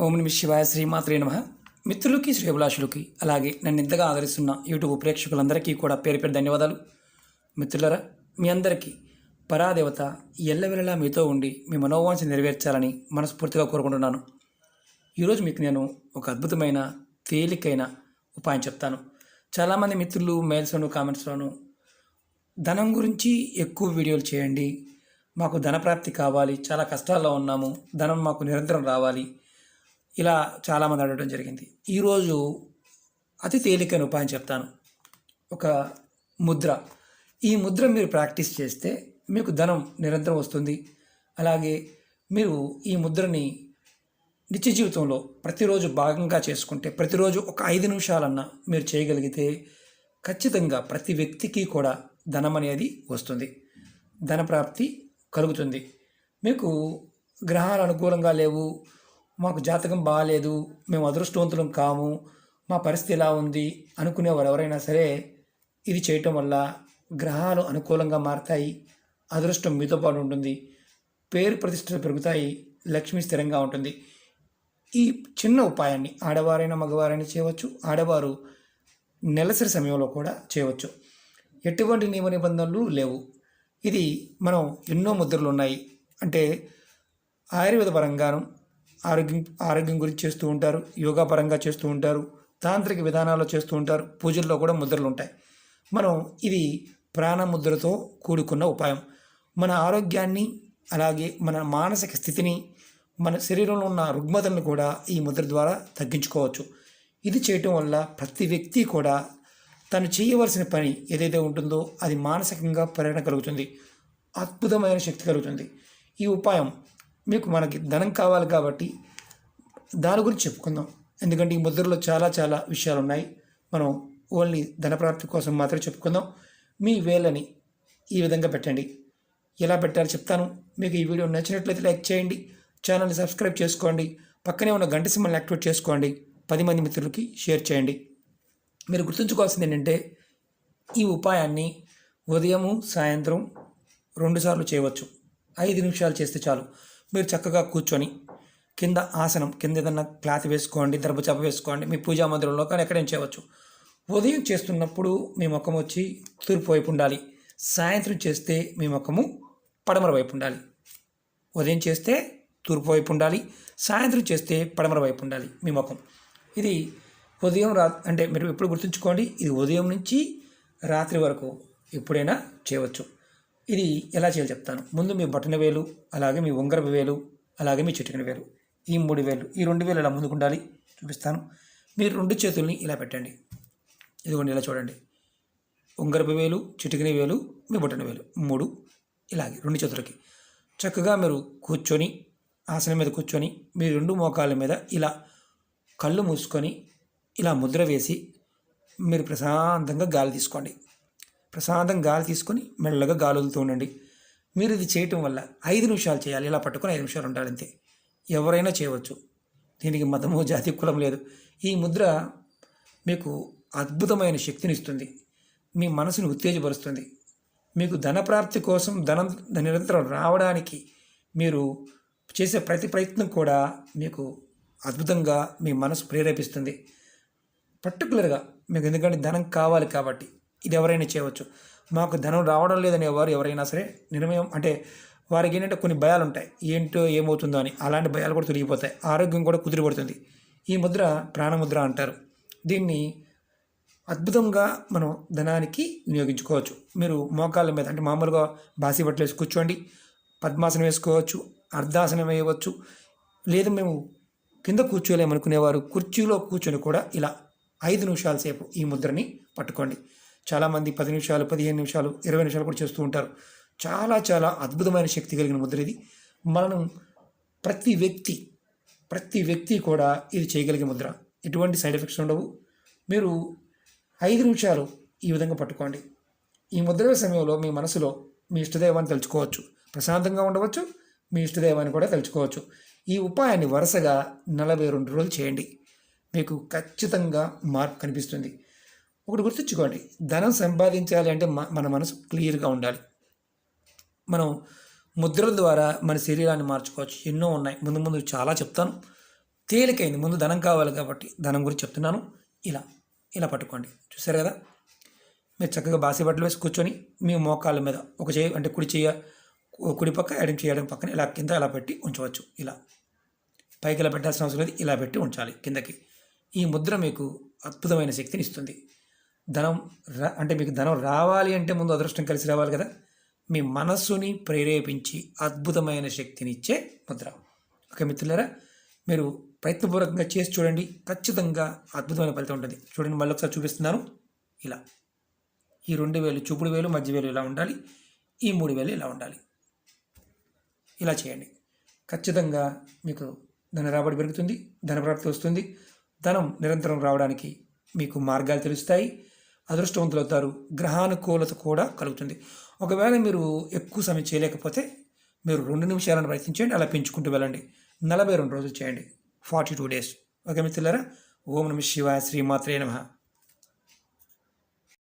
ఓం నమ శివాయ శ్రీమాత్రే నమ. మిత్రులకి శ్రేభిలాషులకి అలాగే నన్ను ఇంతగా ఆదరిస్తున్న యూట్యూబ్ ప్రేక్షకులందరికీ కూడా పేరు పేరు ధన్యవాదాలు. మిత్రులరా మీ అందరికీ పరాదేవత ఎల్లవెల్లలా మీతో ఉండి మీ మనోవాంఛ నెరవేర్చాలని మనస్ఫూర్తిగా కోరుకుంటున్నాను. ఈరోజు మీకు నేను ఒక అద్భుతమైన తేలికైన ఉపాయం చెప్తాను. చాలామంది మిత్రులు మెయిల్స్లోను కామెంట్స్లోను ధనం గురించి ఎక్కువ వీడియోలు చేయండి. మాకు ధనప్రాప్తి కావాలి. చాలా కష్టాల్లో ఉన్నాము. ధనం మాకు నిరంతరం రావాలి. ఇలా చాలామంది అడగడం జరిగింది. ఈరోజు అతి తేలికైన ఉపాయం చెప్తాను. ఒక ముద్ర. ఈ ముద్ర మీరు ప్రాక్టీస్ చేస్తే మీకు ధనం నిరంతరం వస్తుంది. అలాగే మీరు ఈ ముద్రని నిత్య జీవితంలో ప్రతిరోజు భాగంగా చేసుకుంటే ప్రతిరోజు ఒక ఐదు నిమిషాలన్నా మీరు చేయగలిగితే ఖచ్చితంగా ప్రతి వ్యక్తికి కూడా ధనం అనేది వస్తుంది. ధనప్రాప్తి కలుగుతుంది. మీకు గ్రహాలు అనుకూలంగా లేవు. మాకు జాతకం బాగాలేదు మేము అదృష్టవంతులం కాము మా పరిస్థితి ఎలా ఉంది అనుకునేవారు ఎవరైనా సరే ఇది చేయటం వల్ల గ్రహాలు అనుకూలంగా మారతాయి అదృష్టం మీతో పాటు ఉంటుంది పేరు ప్రతిష్టలు పెరుగుతాయి లక్ష్మి స్థిరంగా ఉంటుంది. ఈ చిన్న ఉపాయాన్ని ఆడవారైనా మగవారైనా చేయవచ్చు ఆడవారు నెలసరి సమయంలో కూడా చేయవచ్చు. ఎటువంటి నియమ నిబంధనలు లేవు. ఇది మనం ఎన్నో ముద్రలు ఉన్నాయి. అంటే ఆయుర్వేద పరంగాను ఆరోగ్యం ఆరోగ్యం గురించి చేస్తూ ఉంటారు యోగా పరంగా చేస్తూ ఉంటారు తాంత్రిక విధానాల్లో చేస్తూ ఉంటారు పూజల్లో కూడా ముద్రలు ఉంటాయి. మనం ఇది ప్రాణముద్రతో కూడుకున్న ఉపాయం. మన ఆరోగ్యాన్ని అలాగే మన మానసిక స్థితిని మన శరీరంలో ఉన్న రుగ్మతలను కూడా ఈ ముద్ర ద్వారా తగ్గించుకోవచ్చు. ఇది చేయటం వల్ల ప్రతి వ్యక్తి కూడా తను చేయవలసిన పని ఏదైతే ఉంటుందో అది మానసికంగా ప్రేరణ కలుగుతుంది. అద్భుతమైన శక్తి కలుగుతుంది. ఈ ఉపాయం మీకు మనకి ధనం కావాలి కాబట్టి దాని గురించి చెప్పుకుందాం. ఎందుకంటే ఈ ముద్రలో చాలా చాలా విషయాలు ఉన్నాయి మనం ఓన్లీ ధనప్రాప్తి కోసం మాత్రమే చెప్పుకుందాం. మీ వేలని ఈ విధంగా పెట్టండి. ఎలా పెట్టాలో చెప్తాను. మీకు ఈ వీడియో నచ్చినట్లయితే లైక్ చేయండి. ఛానల్ని సబ్స్క్రైబ్ చేసుకోండి. పక్కనే ఉన్న గంట సింబల్ని యాక్టివేట్ చేసుకోండి. పది మంది మిత్రులకి షేర్ చేయండి. మీరు గుర్తుంచుకోవాల్సింది ఏంటంటే ఈ ఉపాయాన్ని ఉదయము సాయంత్రం రెండుసార్లు చేయవచ్చు. ఐదు నిమిషాలు చేస్తే చాలు. మీరు చక్కగా కూర్చొని కింద ఆసనం కింద ఏదన్నా క్లాత్ వేసుకోండి దర్భచప వేసుకోండి మీ పూజా మందిరంలో కానీ ఎక్కడైనా చేయవచ్చు. ఉదయం చేస్తున్నప్పుడు మీ ముఖం వచ్చి తూర్పు వైపు ఉండాలి. సాయంత్రం చేస్తే మీ ముఖము పడమర వైపు ఉండాలి. ఉదయం చేస్తే తూర్పు వైపు ఉండాలి. సాయంత్రం చేస్తే పడమర వైపు ఉండాలి మీ ముఖం. ఇది ఉదయం రా అంటే మీరు ఎప్పుడు గుర్తుంచుకోండి ఇది ఉదయం నుంచి రాత్రి వరకు ఎప్పుడైనా చేయవచ్చు. ఇది ఎలా చేయాలో చెప్తాను. ముందు మీ బటన వేలు అలాగే మీ ఉంగరపు వేలు అలాగే మీ చిటికిన వేలు. ఈ మూడు వేలు ఈ రెండు వేలు ఇలా ముందుకు ఉండాలి చూపిస్తాను. మీరు రెండు చేతుల్ని ఇలా పెట్టండి. ఇదిగోండి ఇలా చూడండి. ఉంగరపు వేలు చిటికిన వేలు మీ బొట్టన వేలు. మూడు ఇలాగే రెండు చేతులకి. చక్కగా మీరు కూర్చొని ఆసనం మీద కూర్చొని మీ రెండు మోకాళ్ళ మీద ఇలా కళ్ళు మూసుకొని ఇలా ముద్ర వేసి మీరు ప్రశాంతంగా గాలి తీసుకోండి. ప్రశాంతంగా గాలి తీసుకొని మెల్లగా గాలి వదులుతూ ఉండండి. మీరు ఇది చేయటం వల్ల ఐదు నిమిషాలు చేయాలి. ఇలా పట్టుకొని ఐదు నిమిషాలు ఉండాలి అంతే. ఎవరైనా చేయవచ్చు. దీనికి మతము జాతి కులం లేదు. ఈ ముద్ర మీకు అద్భుతమైన శక్తిని ఇస్తుంది. మీ మనసును ఉత్తేజపరుస్తుంది. మీకు ధనప్రాప్తి కోసం ధనం నిరంతరం రావడానికి మీరు చేసే ప్రతి ప్రయత్నం కూడా మీకు అద్భుతంగా మీ మనసు ప్రేరేపిస్తుంది. పర్టికులర్గా మీకు ఎందుకంటే ధనం కావాలి కాబట్టి ఇది ఎవరైనా చేయవచ్చు. మాకు ధనం రావడం లేదనే వారు ఎవరైనా సరే నిర్ణయం అంటే వారికి ఏంటంటే కొన్ని భయాలు ఉంటాయి ఏంటో ఏమవుతుందో అని. అలాంటి భయాలు కూడా తొలగిపోతాయి. ఆరోగ్యం కూడా కుదిరిపడుతుంది. ఈ ముద్ర ప్రాణముద్ర అంటారు. దీన్ని అద్భుతంగా మనం ధనానికి వినియోగించుకోవచ్చు. మీరు మోకాళ్ళ మీద అంటే మామూలుగా బాసి బట్టలు వేసి కూర్చోండి. పద్మాసనం వేసుకోవచ్చు. అర్ధాసనం వేయవచ్చు. లేదు మేము కింద కూర్చోలేమనుకునేవారు. కుర్చీలో కూర్చొని కూడా ఇలా ఐదు నిమిషాల సేపు ఈ ముద్రని పట్టుకోండి. చాలామంది పది నిమిషాలు పదిహేను నిమిషాలు ఇరవై నిమిషాలు కూడా చేస్తూ ఉంటారు. చాలా చాలా అద్భుతమైన శక్తి కలిగిన ముద్ర ఇది. మనం ప్రతి వ్యక్తి ప్రతి వ్యక్తి కూడా ఇది చేయగలిగే ముద్ర. ఎటువంటి సైడ్ ఎఫెక్ట్స్ ఉండవు. మీరు ఐదు నిమిషాలు ఈ విధంగా పట్టుకోండి. ఈ ముద్ర సమయంలో మీ మనసులో మీ ఇష్టదైవాన్ని తలుచుకోవచ్చు. ప్రశాంతంగా ఉండవచ్చు. మీ ఇష్టదైవాన్ని కూడా తలుచుకోవచ్చు. ఈ ఉపాయాన్ని వరుసగా నలభై రెండు రోజులు చేయండి. మీకు ఖచ్చితంగా మార్పు కనిపిస్తుంది. ఒకటి గుర్తుంచుకోండి. ధనం సంపాదించాలి అంటే మన మనసు క్లియర్గా ఉండాలి. మనం ముద్రల ద్వారా మన శరీరాన్ని మార్చుకోవచ్చు. ఎన్నో ఉన్నాయి. ముందు ముందు చాలా చెప్తాను. తేలికైంది. ముందు ధనం కావాలి కాబట్టి ధనం గురించి చెప్తున్నాను. ఇలా ఇలా పట్టుకోండి. చూసారు కదా? మీరు చక్కగా బాసి బట్టలు వేసి కూర్చొని మీ మోకాళ్ళ మీద ఒక చేయి అంటే కుడి చెయ్య కుడి పక్క ఎడం చేయడం పక్కన ఇలా కింద ఇలా పెట్టి ఉంచవచ్చు. ఇలా. పైకి ఇలా పెట్టాల్సిన అవసరం లేదు. ఇలా పెట్టి ఉంచాలి కిందకి. ఈ ముద్ర మీకు అద్భుతమైన శక్తిని ఇస్తుంది. ధనం రా అంటే మీకు ధనం రావాలి అంటే ముందు అదృష్టం కలిసి రావాలి కదా? మీ మనస్సుని ప్రేరేపించి అద్భుతమైన శక్తిని ఇచ్చే ముద్ర. ఓకే మిత్రులారా మీరు ప్రయత్నపూర్వకంగా చేసి చూడండి. ఖచ్చితంగా అద్భుతమైన ఫలితం ఉంటుంది. చూడండి మళ్ళీ ఒకసారి చూపిస్తున్నాను. ఇలా. ఈ రెండు వేలు చూపుడు వేలు మధ్య వేలు ఇలా ఉండాలి? ఈ మూడు వేలు ఇలా ఉండాలి? ఇలా చేయండి. ఖచ్చితంగా మీకు ధన రాబడి పెరుగుతుంది ధనప్రాప్తి వస్తుంది. ధనం నిరంతరం రావడానికి మీకు మార్గాలు తెలుస్తాయి. అదృష్టవంతులవుతారు. గ్రహానుకూలత కూడా కలుగుతుంది. ఒకవేళ మీరు ఎక్కువ సమయం చేయలేకపోతే మీరు రెండు నిమిషాలను ప్రయత్నించండి. అలా పెంచుకుంటూ వెళ్ళండి. నలభై రెండు రోజులు చేయండి. Forty two days. ఓకే మిత్రులారా? ఓం నమ శివాయ శ్రీమాత్రే నమ.